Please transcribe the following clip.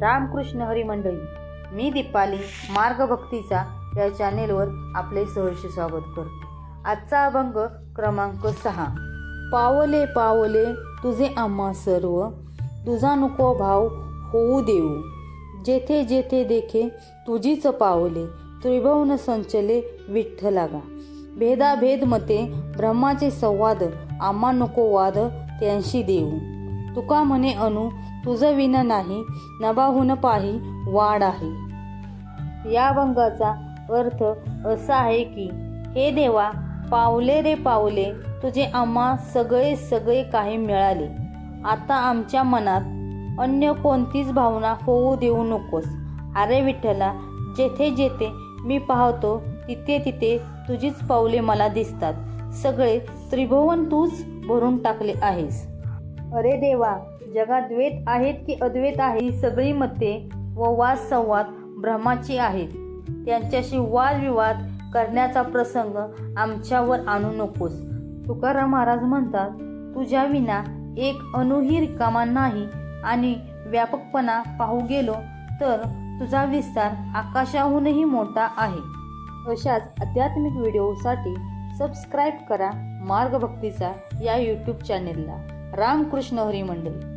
रामकृष्ण हरी मंडळी मी दीपाली मार्गभक्तीचा या चॅनेलवर आपले सहर्ष स्वागत करते. आजचा अभंग क्रमांक सहा. पावले पावले तुझे आम्हा सर्व तुझा नको भाव होऊ देऊ. जेथे जेथे देखे तुझीच पावले त्रिभुवन संचले विठ्ठलागा भेदाभेद मते ब्रह्माचे संवाद आम्हा नको वाद त्यांशी देऊ. तुका म्हणे अनु तुझं विन नाही नबाहून पाही वाढ आहे. या भंगाचा अर्थ असा आहे की हे देवा पावले रे पावले तुझे आम्हा सगळे सगळे काही मिळाले. आता आमच्या मनात अन्य कोणतीच भावना होऊ देऊ नकोस. अरे विठ्ठला जेथे जेथे मी पाहतो तिथे तिथे तुझीच पावले मला दिसतात. सगळे त्रिभुवन तूच भरून टाकले आहेस. अरे देवा जगात द्वैत आहेत की अद्वैत आहे ही सगळी मते व वाद संवाद ब्रह्माची आहेत. त्यांच्याशी वादविवाद करण्याचा प्रसंग आमच्यावर आणू नकोस. तुकाराम महाराज म्हणतात तुझ्या विना एक अणुही रिकामा नाही आणि व्यापकपणा पाहू गेलो तर तुझा विस्तार आकाशाहूनही मोठा आहे. अशाच आध्यात्मिक व्हिडिओसाठी सबस्क्राईब करा मार्गभक्तीचा या यूट्यूब चॅनेलला. रामकृष्ण हरी मंडळी